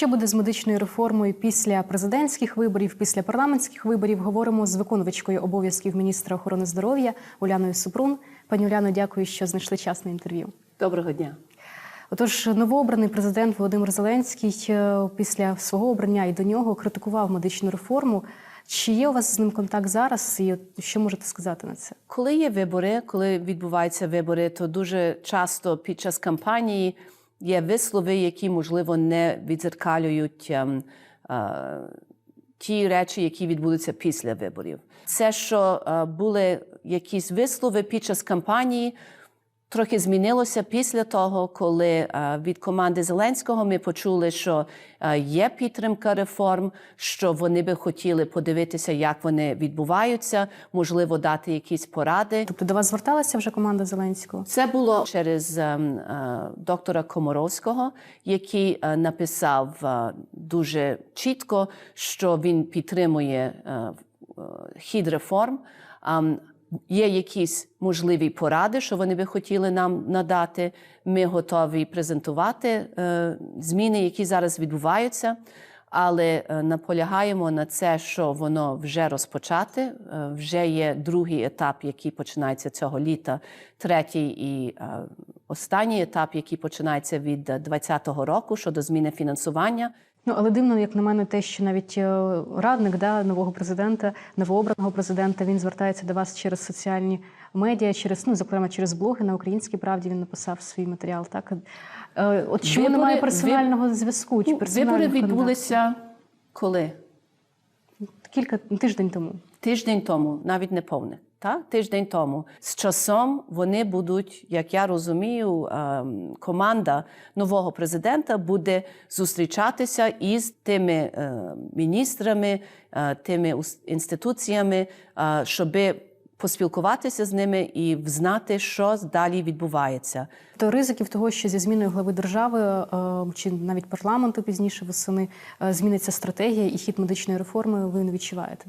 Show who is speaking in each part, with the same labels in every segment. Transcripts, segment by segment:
Speaker 1: Що буде з медичною реформою після президентських виборів, після парламентських виборів? Говоримо з виконувачкою обов'язків міністра охорони здоров'я Уляною Супрун. Пані Уляно, дякую, що знайшли час на інтерв'ю.
Speaker 2: Доброго дня.
Speaker 1: Отож, новообраний президент Володимир Зеленський е, після свого обрання і до нього критикував медичну реформу. Чи є у вас з ним контакт зараз? І що можете сказати на це?
Speaker 2: Коли є вибори, коли відбуваються вибори, то дуже часто під час кампанії є вислови, які можливо не відзеркалюють ем, е, ті речі, які відбудуться після виборів. Це що е, були якісь вислови під час кампанії. Трохи змінилося після того, коли е, від команди Зеленського ми почули, що е, є підтримка реформ, що вони би хотіли подивитися, як вони відбуваються, можливо, дати якісь поради.
Speaker 1: Тобто до вас зверталася вже команда Зеленського?
Speaker 2: Це було через ем, е, доктора Комаровського, який написав дуже чітко, що він підтримує хід реформ. Є якісь можливі поради, що вони би хотіли нам надати. Ми готові презентувати е, зміни, які зараз відбуваються, але е, наполягаємо на це, що воно вже розпочати. Е, вже є другий етап, який починається цього літа, третій і останній етап, який починається від 2020 року щодо зміни фінансування.
Speaker 1: Ну але дивно, як на мене, те, що навіть е, радник да, нового президента, новообраного президента, він звертається до вас через соціальні медіа, через ну зокрема через блоги на українській правді. Він написав свій матеріал. Так Е, от чому
Speaker 2: Вибори-
Speaker 1: немає персонального зв'язку? Чи
Speaker 2: Ну, Вибори
Speaker 1: контактів?
Speaker 2: відбулися коли?
Speaker 1: кілька тиждень тому.
Speaker 2: Тиждень тому, навіть не повне. Так? Тиждень тому. З часом вони будуть, як я розумію, ем, команда нового президента буде зустрічатися із тими е, міністрами, е, тими інституціями, е, щоб поспілкуватися з ними і взнати, що далі відбувається.
Speaker 1: То ризиків того, що зі зміною глави держави чи навіть парламенту пізніше восени зміниться стратегія і хід медичної реформи, ви не відчуваєте?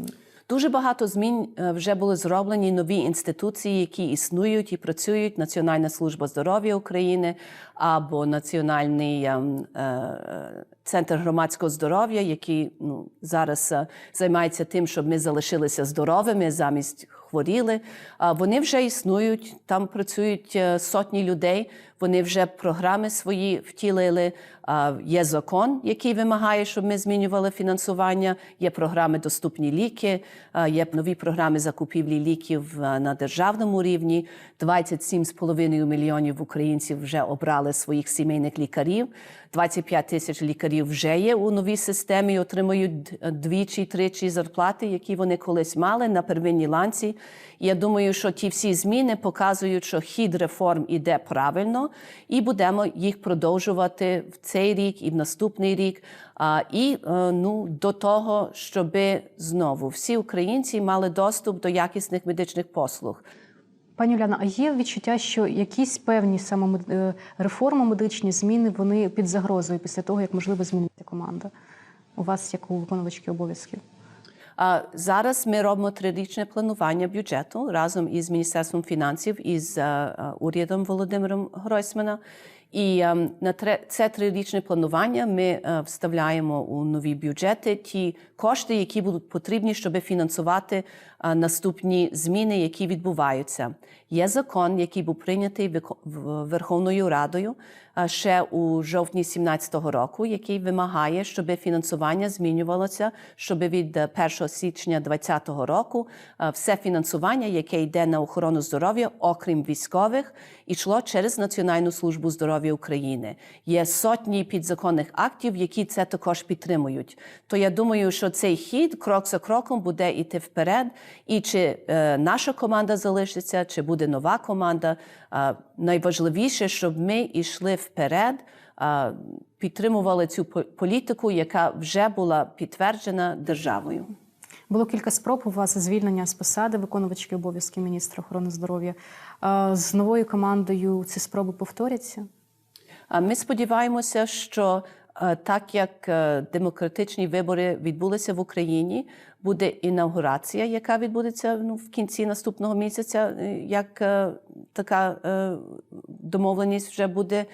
Speaker 2: Дуже багато змін е, вже були зроблені нові інституції, які існують і працюють. Національна служба здоров'я України або Національний ем, е, центр громадського здоров'я, який ну, зараз е, займається тим, щоб ми залишилися здоровими замість хворіли. Вони вже існують, там працюють е, сотні людей. Вони вже програми свої втілили. Є закон, який вимагає, щоб ми змінювали фінансування. Є програми Доступні ліки, є нові програми закупівлі ліків на державному рівні. 27,5 мільйонів українців вже обрали своїх сімейних лікарів. 25 тисяч лікарів вже є у новій системі, отримують двічі, тричі зарплати, які вони колись мали на первинній ланці. Я думаю, що ті всі зміни показують, що хід реформ іде правильно, і будемо їх продовжувати в цей рік і в наступний рік. А, і е, ну, до того, щоб знову всі українці мали доступ до якісних медичних послуг.
Speaker 1: Пані Уляна, а є відчуття, що якісь певні саме е, реформи медичні зміни вони під загрозою після того, як можливо зміниться команда у вас, як у виконувачки обов'язків?
Speaker 2: Зараз ми робимо трирічне планування бюджету разом із Міністерством фінансів і з е, е, урядом Володимиром Гройсмана. І е, на це трирічне планування ми вставляємо у нові бюджети ті кошти, які будуть потрібні, щоб фінансувати наступні зміни, які відбуваються. Є закон, який був прийнятий Верховною Радою ще у жовтні 2017 року, який вимагає, щоб фінансування змінювалося, щоб від е, 1 січня 2020 року е, все фінансування, яке йде на охорону здоров'я, окрім військових, йшло через Національну службу здоров'я України. Є сотні підзаконних актів, які це також підтримують. То я думаю, що цей хід крок за кроком буде йти вперед. І чи е, наша команда залишиться, чи буде нова команда. Е, найважливіше, щоб ми йшли вперед, підтримували цю політику, яка вже була підтверджена державою.
Speaker 1: Було кілька спроб у вас звільнення з посади виконувачки обов'язків міністра охорони здоров'я. З новою командою ці спроби повторяться?
Speaker 2: Ми сподіваємося, що так як е, демократичні вибори відбулися в Україні, буде інаугурація, яка відбудеться ну, в кінці наступного місяця, е, як е, така е, домовленість вже буде.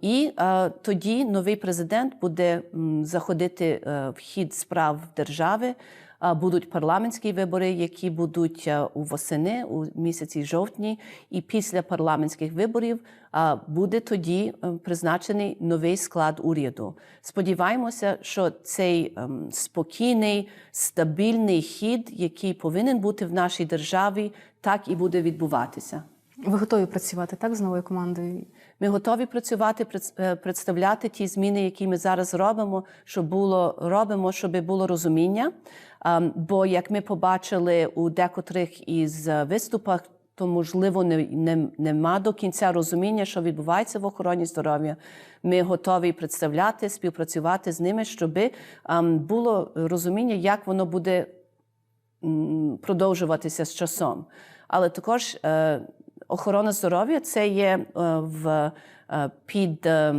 Speaker 2: І е, тоді новий президент буде заходити е, в хід справ держави. Будуть парламентські вибори, які будуть е, у восени, у місяці жовтні, і після парламентських виборів буде тоді е, призначений новий склад уряду. Сподіваємося, що цей ем, спокійний, стабільний хід, який повинен бути в нашій державі, так і буде відбуватися.
Speaker 1: Ви готові працювати так з новою командою?
Speaker 2: Ми готові працювати, е, представляти ті зміни, які ми зараз робимо, щоб було робимо, щоб було розуміння. Ем, Бо як ми побачили у декотрих із е, виступах, то можливо не, не, нема до кінця розуміння, що відбувається в охороні здоров'я. Ми готові представляти, співпрацювати з ними, щоб ем, було розуміння, як воно буде продовжуватися з часом. Але також е, охорона здоров'я це є е, в, під е,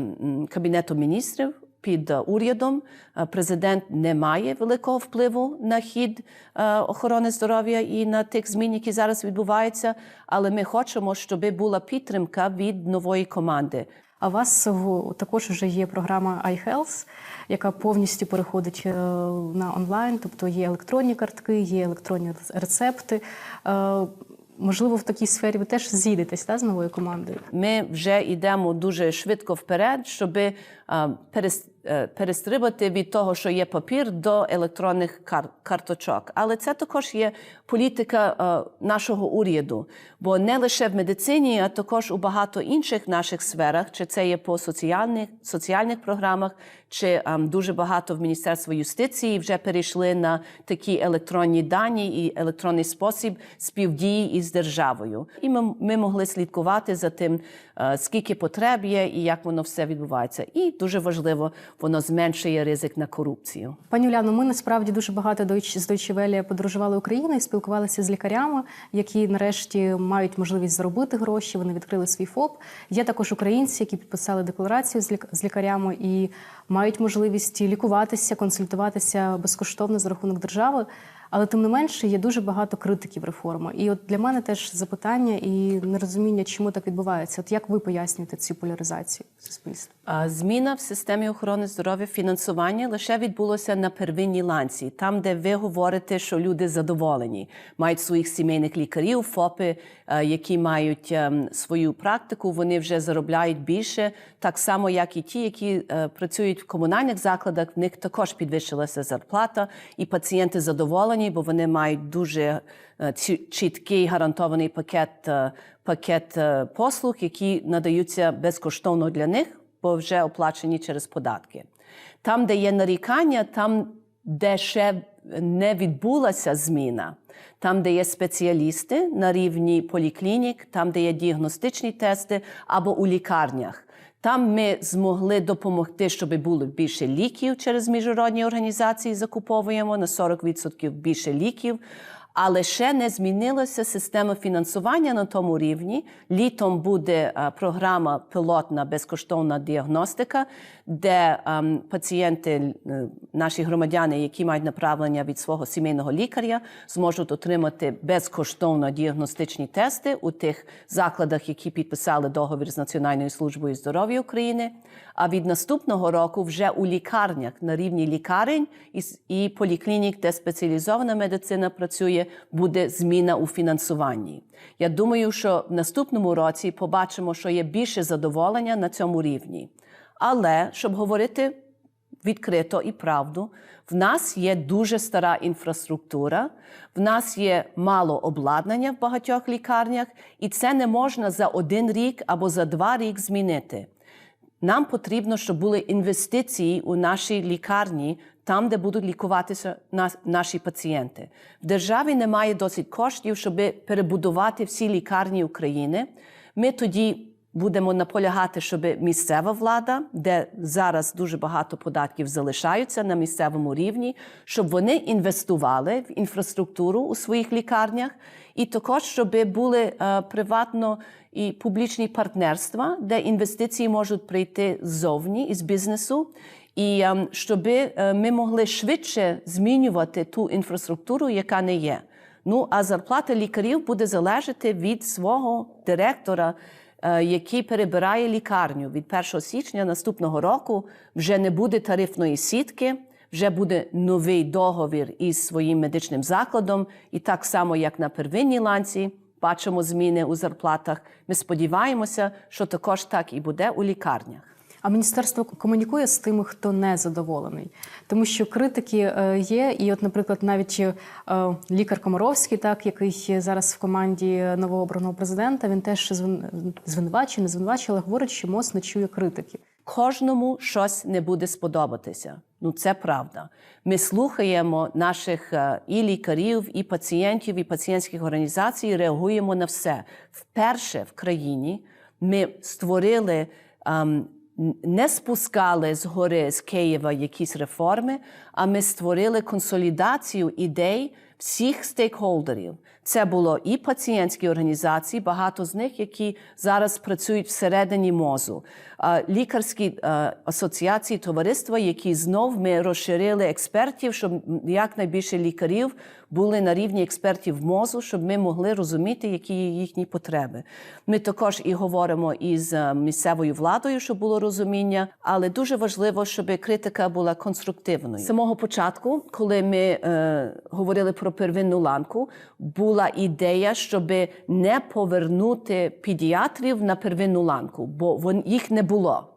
Speaker 2: Кабінетом міністрів. Під е, урядом Е, президент не має великого впливу на хід е, охорони здоров'я і на тих змін, які зараз відбуваються. Але ми хочемо, щоб була підтримка від нової команди.
Speaker 1: А у вас також вже є програма iHealth, яка повністю переходить на онлайн, тобто є електронні картки, є електронні рецепти. Можливо, в такій сфері ви теж зійдетесь та, з новою командою.
Speaker 2: Ми вже йдемо дуже швидко вперед, щоб перестрибати від того, що є папір, до електронних кар- карточок. Але це також є політика е, нашого уряду, бо не лише в медицині, а також у багато інших наших сферах, чи це є по соціальних, соціальних програмах, чи ем, дуже багато в Міністерство юстиції вже перейшли на такі електронні дані і електронний спосіб співдії із державою. І ми, ми могли слідкувати за тим, е, скільки потреб є і як воно все відбувається. І дуже важливо, воно зменшує ризик на корупцію.
Speaker 1: Пані Уляно, ми насправді дуже багато з Deutsche подорожували Україною і спілкувалися з лікарями, які нарешті мають можливість заробити гроші. Вони відкрили свій ФОП. Є також українці, які підписали декларацію з лікарями і мають можливість лікуватися, консультуватися безкоштовно за рахунок держави. Але тим не менше є дуже багато критиків реформи. І от для мене теж запитання і нерозуміння, чому так відбувається. От як ви пояснюєте цю поляризацію суспільства?
Speaker 2: А Зміна в системі охорони здоров'я фінансування лише відбулося на первинній ланці, там, де ви говорите, що люди задоволені, мають своїх сімейних лікарів, ФОПи, е, які мають ем, свою практику, вони вже заробляють більше, так само, як і ті, які е, працюють в комунальних закладах. В них також підвищилася зарплата, і пацієнти задоволені, бо вони мають дуже е, чіткий гарантований пакет, е, пакет е, послуг, які надаються безкоштовно для них бо вже оплачені через податки. Там, де є нарікання, там, де ще не відбулася зміна, там, де є спеціалісти на рівні поліклінік, там, де є діагностичні тести або у лікарнях. Там ми змогли допомогти, щоб було більше ліків через міжнародні організації. Закуповуємо на 40% більше ліків. Але ще не змінилася система фінансування на тому рівні. Літом буде е, програма пілотна безкоштовна діагностика, де ем, пацієнти, е, наші громадяни, які мають направлення від свого сімейного лікаря, зможуть отримати безкоштовно діагностичні тести у тих закладах, які підписали договір з Національною службою здоров'я України. А від наступного року вже у лікарнях на рівні лікарень і, і поліклінік, де спеціалізована медицина працює, буде зміна у фінансуванні. Я думаю, що в наступному році побачимо, що є більше задоволення на цьому рівні. Але щоб говорити відкрито і правду, в нас є дуже стара інфраструктура, в нас є мало обладнання в багатьох лікарнях, і це не можна за один рік або за два рік змінити. Нам потрібно, щоб були інвестиції у наші лікарні, там, де будуть лікуватися наші пацієнти. В державі немає досить коштів, щоб перебудувати всі лікарні України. Ми тоді будемо наполягати, щоб місцева влада, де зараз дуже багато податків залишаються на місцевому рівні, щоб вони інвестували в інфраструктуру у своїх лікарнях, і також щоб були е, приватно і публічні партнерства, де інвестиції можуть прийти ззовні із бізнесу. І ем, щоб е, ми могли швидше змінювати ту інфраструктуру, яка не є. Ну а зарплата лікарів буде залежати від свого директора, який перебирає лікарню від 1 січня наступного року, вже не буде тарифної сітки. Вже буде новий договір із своїм медичним закладом, і так само, як на первинній ланці, бачимо зміни у зарплатах. Ми сподіваємося, що також так і буде у лікарнях.
Speaker 1: А міністерство комунікує з тими, хто не задоволений, тому що критики е, є. І, от, наприклад, навіть е, лікар Комаровський, так який зараз в команді новообраного президента, він теж звин- звинувачує, не звинувачує, але говорить, що МОЗ не чує критики.
Speaker 2: Кожному щось не буде сподобатися. Ну це правда. Ми слухаємо наших е, і лікарів, і пацієнтів, і пацієнтських організацій, реагуємо на все. Вперше в країні ми створили. ем, не спускали з гори з Києва якісь реформи, а ми створили консолідацію ідей всіх стейкхолдерів. Це було і пацієнтські організації, багато з них, які зараз працюють всередині мозу, лікарські е, асоціації, товариства, які знов ми розширили експертів, щоб якнайбільше лікарів були на рівні експертів мозу, щоб ми могли розуміти, які є їхні потреби. Ми також і говоримо із е, місцевою владою, щоб було розуміння, але дуже важливо, щоб критика була конструктивною. З самого початку, коли ми е, говорили про первинну ланку, була ідея, щоб не повернути педіатрів на первинну ланку, бо їх не було.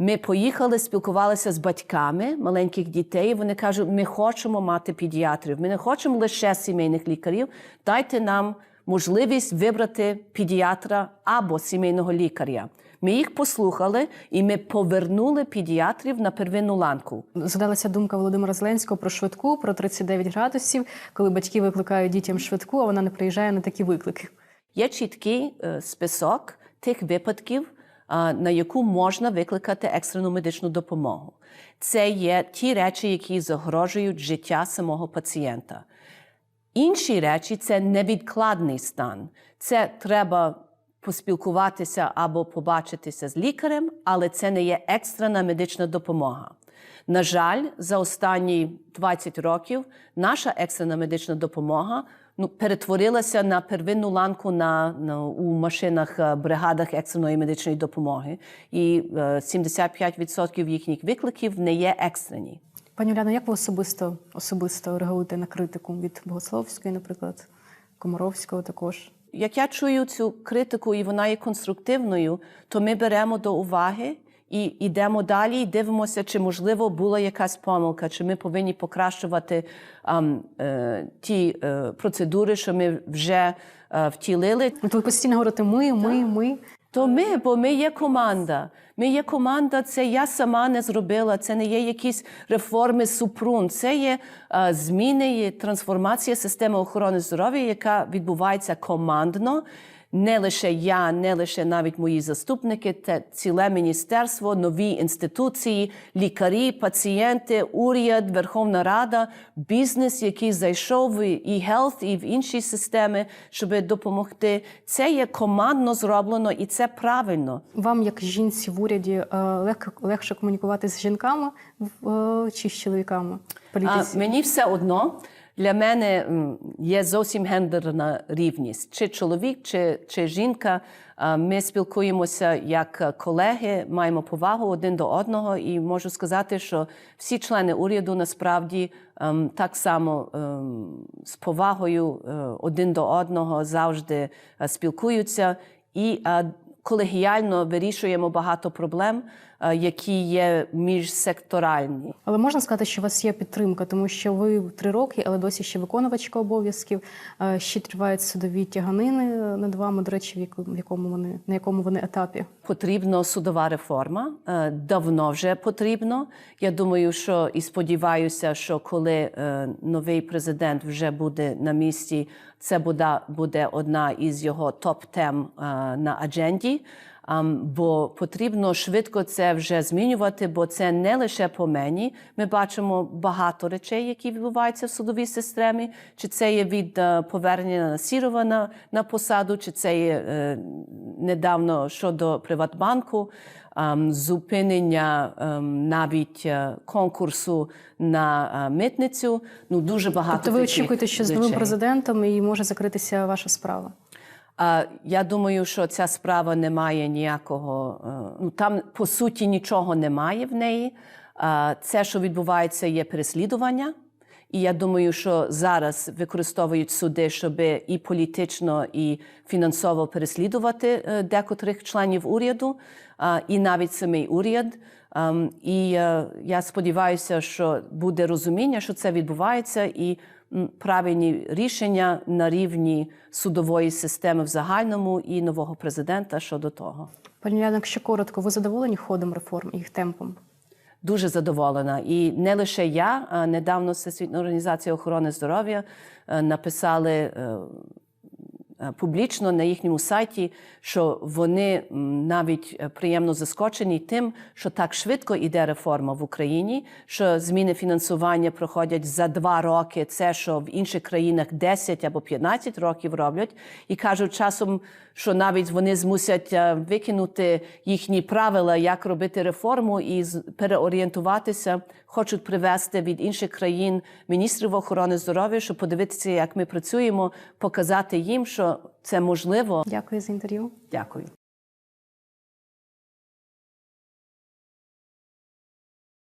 Speaker 2: Ми поїхали, спілкувалися з батьками маленьких дітей. Вони кажуть, ми хочемо мати педіатрів, ми не хочемо лише сімейних лікарів. Дайте нам можливість вибрати педіатра або сімейного лікаря. Ми їх послухали і ми повернули педіатрів на первинну ланку.
Speaker 1: Згадалася думка Володимира Зеленського про швидку, про 39 градусів, коли батьки викликають дітям швидку, а вона не приїжджає на такі виклики.
Speaker 2: Є чіткий е, список тих випадків, на яку можна викликати екстрену медичну допомогу. Це є ті речі, які загрожують життя самого пацієнта. Інші речі це невідкладний стан. Це треба поспілкуватися або побачитися з лікарем, але це не є екстрена медична допомога. На жаль, за останні 20 років наша екстрена медична допомога ну, перетворилася на первинну ланку на, на, у машинах, е, бригадах екстреної медичної допомоги. І е, 75% їхніх викликів не є екстрені.
Speaker 1: Пані Уляно, як ви особисто особисто реагуєте на критику від Богословської, наприклад, Комаровського також?
Speaker 2: Як я чую цю критику, і вона є конструктивною, то ми беремо до уваги і йдемо далі, і дивимося, чи можливо була якась помилка, чи ми повинні покращувати ам, е, ті е, процедури, що ми вже е, втілили.
Speaker 1: От ви постійно говорите ми, ми, ми.
Speaker 2: То ми, бо ми є команда. Ми є команда, це я сама не зробила. Це не є якісь реформи Супрун. Це є е, зміни, є трансформація системи охорони здоров'я, яка відбувається командно. Не лише я, не лише навіть мої заступники, це ціле міністерство, нові інституції, лікарі, пацієнти, уряд, Верховна Рада, бізнес, який зайшов і health, і в інші системи, щоб допомогти. Це є командно зроблено, і це правильно.
Speaker 1: Вам, як жінці в уряді, е, легко легше комунікувати з жінками е, чи з чоловіками?
Speaker 2: А, мені все одно. Для мене є зовсім гендерна рівність. Чи чоловік, чи, чи жінка. Ми спілкуємося як колеги, маємо повагу один до одного, і можу сказати, що всі члени уряду насправді ем, так само ем, з повагою е, один до одного завжди е, спілкуються і е, колегіально вирішуємо багато проблем, які є міжсекторальні.
Speaker 1: Але можна сказати, що у вас є підтримка, тому що ви три роки, але досі ще виконувачка обов'язків. Е, Ще тривають судові тяганини над вами. До речі, в якому вони на якому вони етапі?
Speaker 2: Потрібна судова реформа. е, Давно вже потрібно. Я думаю, що і сподіваюся, що коли е, новий президент вже буде на місці, це буде, одна із його топ-тем е, на адженді. Бо потрібно швидко це вже змінювати, бо це не лише по мені. Ми бачимо багато речей, які відбуваються в судовій системі. Чи це є від е, повернення Насірова на, на посаду, чи це є е, недавно щодо Приватбанку, зупинення навіть е, конкурсу на митницю. Ну дуже багато
Speaker 1: Тобто ви очікуєте, що з новим президентом і може закритися ваша справа?
Speaker 2: Я думаю, що ця справа не має ніякого. е, Ну там по суті нічого немає в неї. Це, що відбувається, є переслідування. І я думаю, що зараз використовують суди, щоб і політично, і фінансово переслідувати е, декотрих членів уряду, і навіть самий уряд. Ем, І е, я сподіваюся, що буде розуміння, що це відбувається, і правильні рішення на рівні судової системи в загальному і нового президента щодо того.
Speaker 1: Пані Уляно, якщо коротко, ви задоволені ходом реформ, їх темпом?
Speaker 2: Дуже задоволена. І не лише я, а недавно Всесвітня організація охорони здоров'я е, написали е, публічно на їхньому сайті, що вони навіть е, приємно заскочені тим, що так швидко йде реформа в Україні, що зміни фінансування проходять за два роки. Це що в інших країнах 10 або 15 років роблять, і кажуть часом, що навіть вони змусять е, викинути їхні правила, як робити реформу, і переорієнтуватися. Хочуть привезти від інших країн міністрів охорони здоров'я, щоб подивитися, як ми працюємо, показати їм, що це можливо.
Speaker 1: Дякую за інтерв'ю.
Speaker 2: Дякую.